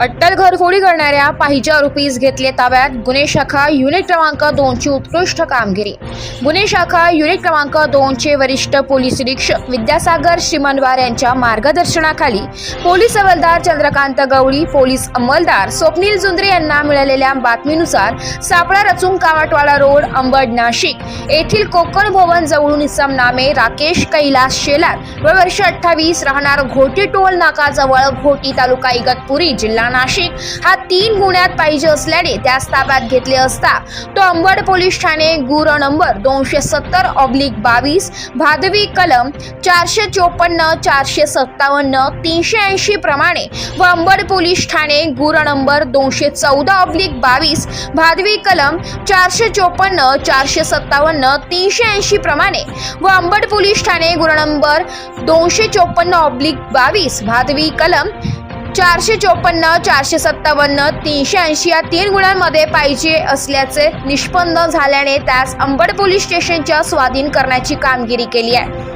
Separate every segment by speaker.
Speaker 1: अट्टल घरफोडी करणाऱ्या पाहिजे आरोपीस घेतले ताब्यात. गुन्हे शाखा युनिट क्रमांक दोनची उत्कृष्ट कामगिरी. गुन्हे शाखा युनिट क्रमांक दोनचे वरिष्ठ पोलीस निरीक्षक विद्यासागर श्रीमनवार यांच्या मार्गदर्शनाखाली पोलीस हवालदार चंद्रकांत गवळी पोलीस अंमलदार स्वप्नील जुंद्रे यांना मिळालेल्या बातमीनुसार सापळा रचून कामाटवाडा रोड अंबड नाशिक येथील कोकण भवन जवळून इसम नामे राकेश कैलास शेलार व वर्ष अठ्ठावीस राहणार घोटी टोल नाकाजवळ घोटी तालुका इगतपुरी जिल्हा नाशिक. हा तीन गुन्ह्यात पाहिजे असल्याने त्यास ताब्यात घेतले असता तो अंबड पोलीस ठाणे गुर नंबर दोनशे सत्तर ऑब्लिक बावीस भादवी कलम चारशे चोपन्न चारशे सत्तावन्न तीनशे ऐंशी प्रमाणे व अंबड पोलीस ठाणे गुर नंबर दोनशे चौदा ऑब्लिक बावीस भादवी कलम चारशे चोपन्न चारशे सत्तावन्न तीनशे ऐंशी प्रमाणे व अंबड पोलीस ठाणे गुर नंबर दोनशे चोपन्न ऑब्लिक बावीस भादवी कलम चारशे चोपन्न चारशे सत्तावन्न तीनशे ऐंशी या तीन गुणांमध्ये पाहिजे असल्याचे निष्पन्न झाल्याने त्यास अंबड पोलीस स्टेशनच्या स्वाधीन करण्याची कामगिरी केली आहे.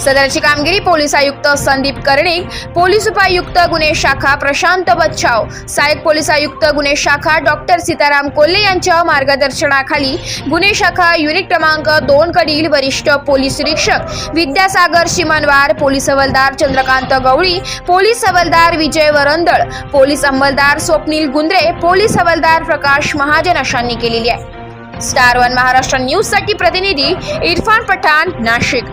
Speaker 1: सदरची कामगिरी पोलीस आयुक्त संदीप कर्णिक पोलीस उपायुक्त गुन्हे शाखा प्रशांत बच्छाव सहाय्यक पोलीस आयुक्त गुन्हे शाखा डॉक्टर सीताराम कोल्हे यांच्या मार्गदर्शनाखाली गुन्हे शाखा युनिट क्रमांक दोन कडील वरिष्ठ पोलीस निरीक्षक विद्यासागर शिमनवार पोलीस हवालदार चंद्रकांत गवळी पोलीस हवालदार विजय वरंदळ पोलीस अंमलदार स्वप्नील गुंद्रे पोलीस हवालदार प्रकाश महाजन अशांनी केलेली आहे. स्टार वन महाराष्ट्र न्यूजसाठी प्रतिनिधी इरफान पठाण नाशिक.